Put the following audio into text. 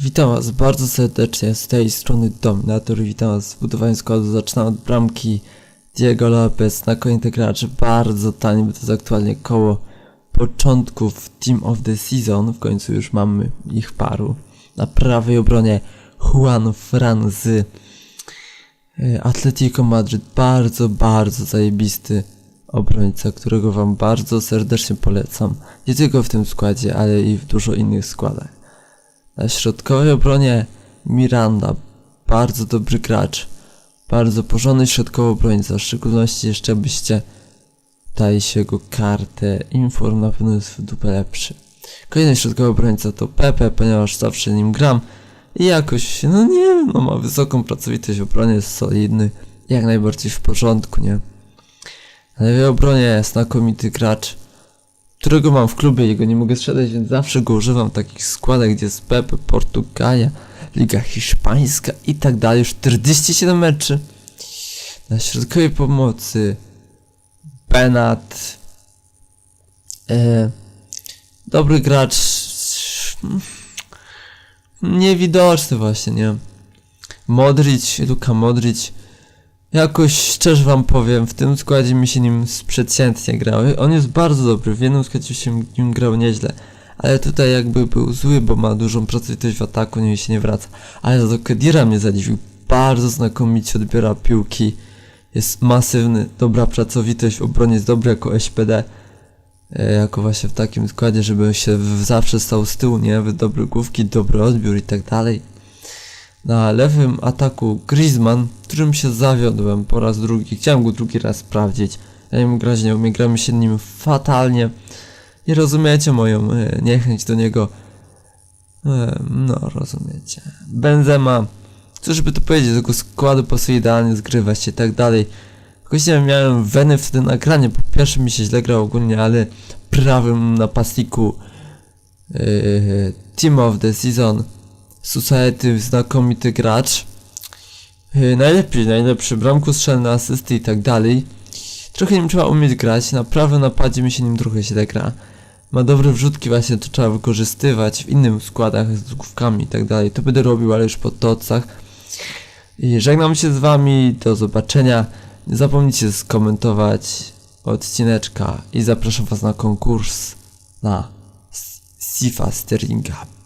Witam Was bardzo serdecznie z tej strony Dominator. Witam Was w budowaniu składu. Zaczynam od bramki Diego Lopez, znakomity gracz, bardzo tani, bo to jest aktualnie koło początków Team of the Season. W końcu już mamy ich paru. Na prawej obronie Juan Fran z y, Atletico Madryt. Bardzo, bardzo zajebisty obrońca, którego Wam bardzo serdecznie polecam. Nie tylko w tym składzie, ale i w dużo innych składach. Środkowej obronie Miranda, bardzo dobry gracz, bardzo porządny środkowy obrońca, w szczególności jeszcze byście dali się jego kartę, inform na pewno jest w dupę lepszy. Kolejny środkowy obrońca to Pepe, ponieważ zawsze nim gram. I jakoś, no nie wiem, no ma wysoką pracowitość w obronie, jest solidny, jak najbardziej w porządku, nie? Na lewej obronie znakomity gracz, którego mam w klubie, jego nie mogę sprzedać, więc zawsze go używam w takich składach, gdzie jest Pepe, Portugalia, Liga Hiszpańska i tak dalej. Już 47 meczy. Na środkowej pomocy Benat. E, dobry gracz. Niewidoczny właśnie, nie? Modric, Luka Modric. Jakoś szczerze wam powiem, w tym składzie mi się nim przeciętnie grał. On jest bardzo dobry, w jednym składzie się nim grał nieźle. Ale tutaj jakby był zły, bo ma dużą pracowitość w ataku, nie się nie wraca. Ale to Kedira mnie zadziwił. Bardzo znakomicie odbiera piłki. Jest masywny, dobra pracowitość w obronie, jest dobry jako SPD. E, jako właśnie w takim składzie, żeby się zawsze stał z tyłu, nie? Dobre główki, dobry odbiór i tak dalej. Na lewym ataku Griezmann, którym się zawiodłem po raz drugi. Chciałem go drugi raz sprawdzić. Ja nim grać nie umiem, gramy się nim fatalnie. Nie rozumiecie moją e, niechęć do niego. E, no, rozumiecie. Benzema, cóż by tu powiedzieć, tego składu pasuje idealnie zgrywać się i tak dalej. Jakoś nie miałem weny wtedy nagranie, po pierwsze mi się źle grało ogólnie, ale prawym napastniku e, Team of the Season Society znakomity gracz. Yy, najlepiej, najlepszy, bramku strzelne, asysty i tak dalej. Trochę nim trzeba umieć grać, na prawym napadzie mi się nim trochę źle gra. Ma dobre wrzutki, właśnie to trzeba wykorzystywać w innych składach z główkami i tak dalej. To będę robił, ale już po tocach. I żegnam się z wami, do zobaczenia. Nie zapomnijcie skomentować odcineczka i zapraszam was na konkurs na Sifa Sterlinga